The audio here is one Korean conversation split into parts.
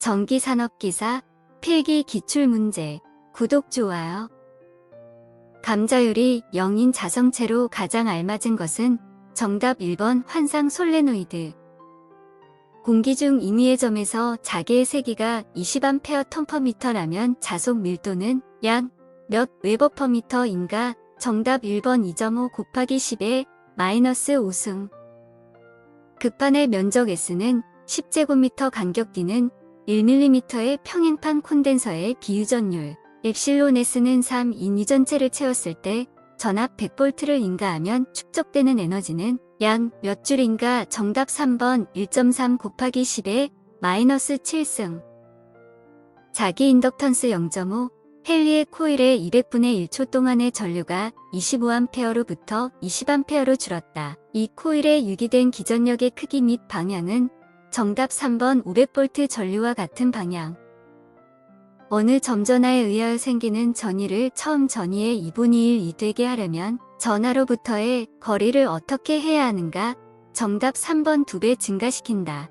전기산업기사, 필기 기출문제, 구독, 좋아요. 감자율이 0인 자성체로 가장 알맞은 것은 정답 1번 환상 솔레노이드. 공기 중 임의의 점에서 자개의 세기가 20A 톤퍼미터라면 자속 밀도는 약 몇 웨버퍼미터인가? 정답 1번 2.5 곱하기 10의 마이너스 5승. 급판의 면적 S는 10제곱미터 간격 D는 1mm의 평행판 콘덴서의 비유전율. 엡실론 S는 3인 유전체를 채웠을 때 전압 100V를 인가하면 축적되는 에너지는 약몇 줄인가 정답 3번 1.3 곱하기 10의 마이너스 7승. 자기 인덕턴스 0.5 헨리의 코일의 200분의 1초 동안의 전류가 25A로부터 20A로 줄었다. 이 코일의 유기된 기전력의 크기 및 방향은 정답 3번 500V 전류와 같은 방향. 어느 점전화에 의하여 생기는 전위를 처음 전위의 2분의 1이 되게 하려면 전하로부터의 거리를 어떻게 해야 하는가? 정답 3번 2배 증가시킨다.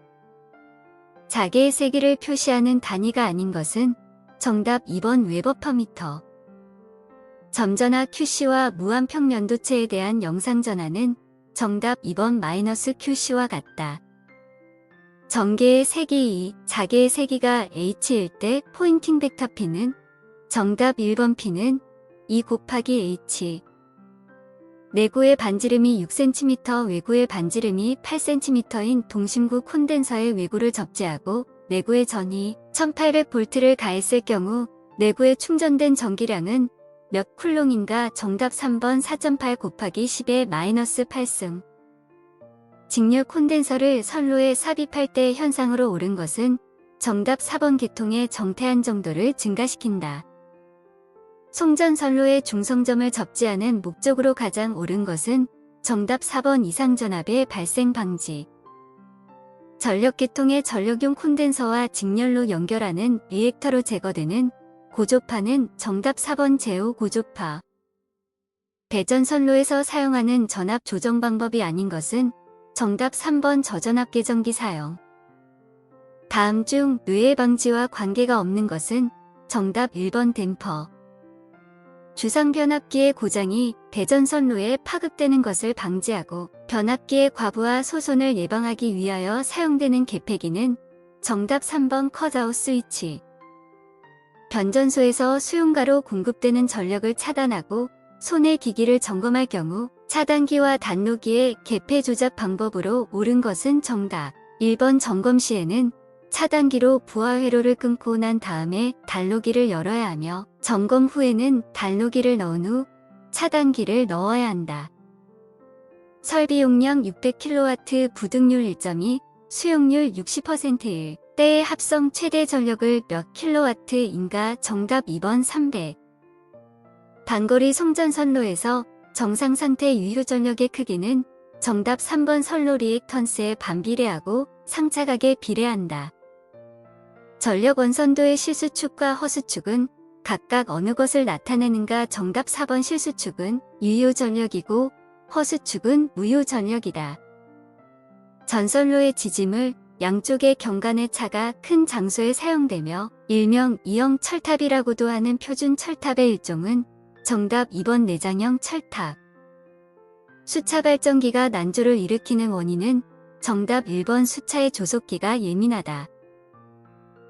자개의 세기를 표시하는 단위가 아닌 것은 정답 2번 웨버퍼미터. 점전화 QC와 무한평면도체에 대한 영상전화는 정답 2번 마이너스 QC와 같다. 전개의 세기 2, 자개의 세기가 H일 때 포인팅 벡터 P는 정답 1번 P는 2 곱하기 H. 내구의 반지름이 6cm, 외구의 반지름이 8cm인 동심구 콘덴서의 외구를 접지하고 내구의 전이 1800V를 가했을 경우 내구에 충전된 전기량은 몇 쿨롱인가 정답 3번 4.8 곱하기 10의 마이너스 8승. 직류 콘덴서를 선로에 삽입할 때 현상으로 오른 것은 정답 4번 계통의 정태한 정도를 증가시킨다. 송전 선로의 중성점을 접지하는 목적으로 가장 옳은 것은 정답 4번 이상 전압의 발생 방지. 전력계통의 전력용 콘덴서와 직렬로 연결하는 리액터로 제거되는 고조파는 정답 4번 제호 고조파. 배전선로에서 사용하는 전압 조정 방법이 아닌 것은 정답 3번 저전압 계정기 사용. 다음 중 뇌의 방지와 관계가 없는 것은 정답 1번 댐퍼. 주상 변압기의 고장이 배전선로에 파급되는 것을 방지하고 변압기의 과부하 소손을 예방하기 위하여 사용되는 개폐기는 정답 3번 컷아웃 스위치. 변전소에서 수용가로 공급되는 전력을 차단하고 손의 기기를 점검할 경우 차단기와 단로기의 개폐 조작 방법으로 옳은 것은 정답. 1번 점검 시에는 차단기로 부하 회로를 끊고 난 다음에 단로기를 열어야 하며 점검 후에는 단로기를 넣은 후 차단기를 넣어야 한다. 설비 용량 600kW 부등률 1.2, 수용률 60%일 때의 합성 최대 전력을 몇 킬로와트인가 정답 2번 300. 단거리 송전 선로에서 정상 상태 유효 전력의 크기는 정답 3번 선로 리액턴스에 반비례하고 상차각에 비례한다. 전력 원선도의 실수축과 허수축은 각각 어느 것을 나타내는가 정답 4번 실수축은 유효 전력이고 허수축은 무효 전력이다. 전선로의 지짐을 양쪽의 경관의 차가 큰 장소에 사용되며 일명 이형 철탑이라고도 하는 표준 철탑의 일종은 정답 2번 내장형 철탑. 수차 발전기가 난조를 일으키는 원인은 정답 1번 수차의 조속기가 예민하다.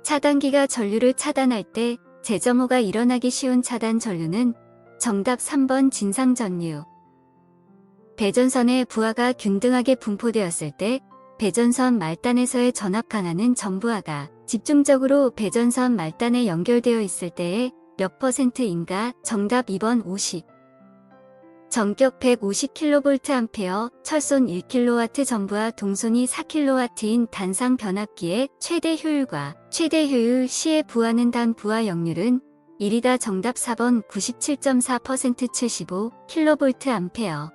차단기가 전류를 차단할 때 재점호가 일어나기 쉬운 차단 전류는 정답 3번 진상 전류. 배전선의 부하가 균등하게 분포되었을 때 배전선 말단에서의 전압 강하는 전부하가 집중적으로 배전선 말단에 연결되어 있을 때의 몇 퍼센트인가 정답 2번 50. 전격 150kVA, 철손 1kW 전부와 동손이 4kW인 단상 변압기의 최대 효율과 최대 효율 시의 부하는 단 부하 역률은 1이다 정답 4번 97.4% 75kVA.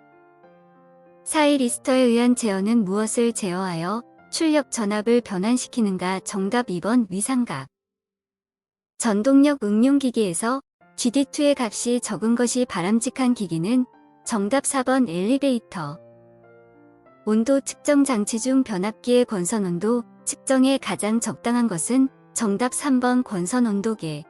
사이리스터에 의한 제어는 무엇을 제어하여 출력 전압을 변환시키는가 정답 2번 위상각. 전동력 응용기기에서 GD2의 값이 적은 것이 바람직한 기기는 정답 4번 엘리베이터. 온도 측정 장치 중 변압기의 권선 온도 측정에 가장 적당한 것은 정답 3번 권선 온도계.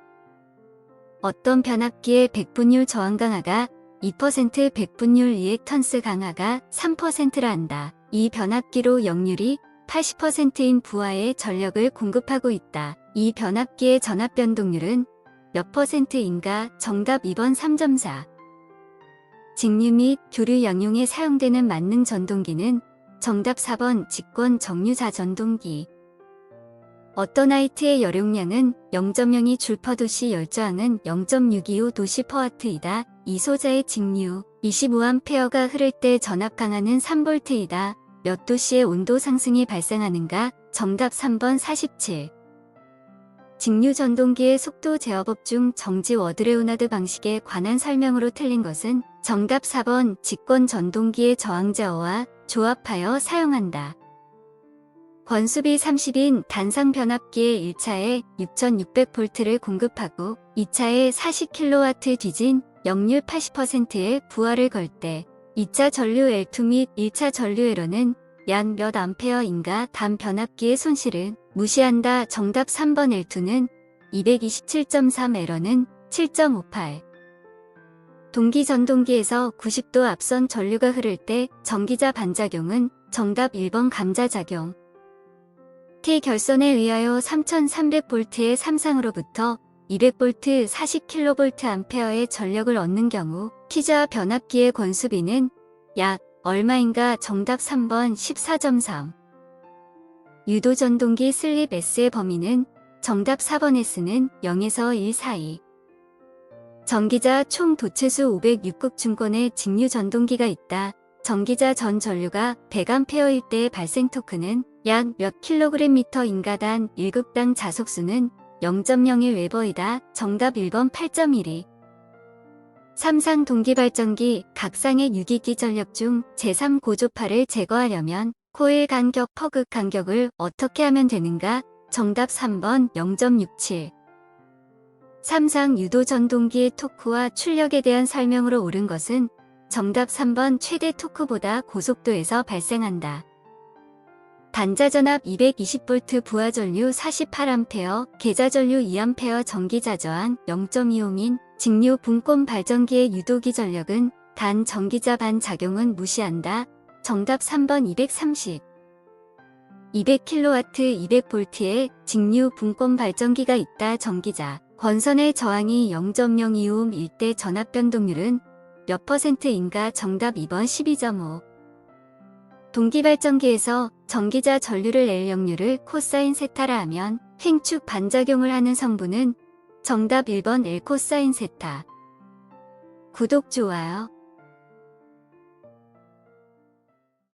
어떤 변압기의 백분율 저항 강화가 2% 백분율 리액턴스 강화가 3%라 한다. 이 변압기로 역률이 80%인 부하의 전력을 공급하고 있다. 이 변압기의 전압 변동률은 몇 퍼센트인가? 정답 2번 3.4. 직류 및 교류 양용에 사용되는 만능 전동기는 정답 4번 직권 정류자 전동기. 어떠나이트의 열용량은 0.02 줄퍼 도시 열저항은 0.625 도시 퍼와트이다. 이 소자의 직류 25A가 흐를 때 전압 강하는 3V이다. 몇 도시의 온도 상승이 발생하는가? 정답 3번 47. 직류 전동기의 속도 제어법 중 정지 워드레오나드 방식에 관한 설명으로 틀린 것은 정답 4번 직권 전동기의 저항 제어와 조합하여 사용한다. 권수비 30인 단상 변압기의 1차에 6600V를 공급하고 2차에 40kW 뒤진 역률 80%의 부하를 걸 때 2차 전류 L2 및 1차 전류 L은 약몇 암페어인가 단 변압기의 손실은 무시한다. 정답 3번 L2는 227.3 L는 7.58. 동기 전동기에서 90도 앞선 전류가 흐를 때 전기자 반작용은 정답 1번 감자작용. T 결선에 의하여 3300V의 삼상으로부터 200V 40kVA의 전력을 얻는 경우 키자 변압기의 권수비는 약 얼마인가 정답 3번 14.3 유도 전동기 슬립 S의 범위는 정답 4번 S는 0에서 1 사이 전기자 총 도체수 506국 중권의 직류 전동기가 있다. 전기자 전 전류가 100A일 때의 발생 토크는 약 몇 킬로그램미터 인가단 1급당 자속수는 0.01 웨버이다. 정답 1번 8.12 삼상 동기발전기 각상의 유기기 전력 중 제3고조파를 제거하려면 코일 간격 퍼극 간격을 어떻게 하면 되는가? 정답 3번 0.67 삼상 유도 전동기의 토크와 출력에 대한 설명으로 옳은 것은 정답 3번 최대 토크보다 고속도에서 발생한다. 단자전압 220V 부하전류 48A, 계자전류 2A 전기자저항 0.25민 직류 분권 발전기의 유도기 전력은 단 전기자 반 작용은 무시한다. 정답 3번 230 200kW 200V의 직류 분권 발전기가 있다. 전기자 권선의 저항이 0.02오hm 때 전압 변동률은 몇 퍼센트인가 정답 2번 12.5 동기발전기에서 전기자 전류를 낼 역률을 코사인 세타라 하면 횡축 반작용을 하는 성분은 정답 1번 L 코사인 세타. 구독 좋아요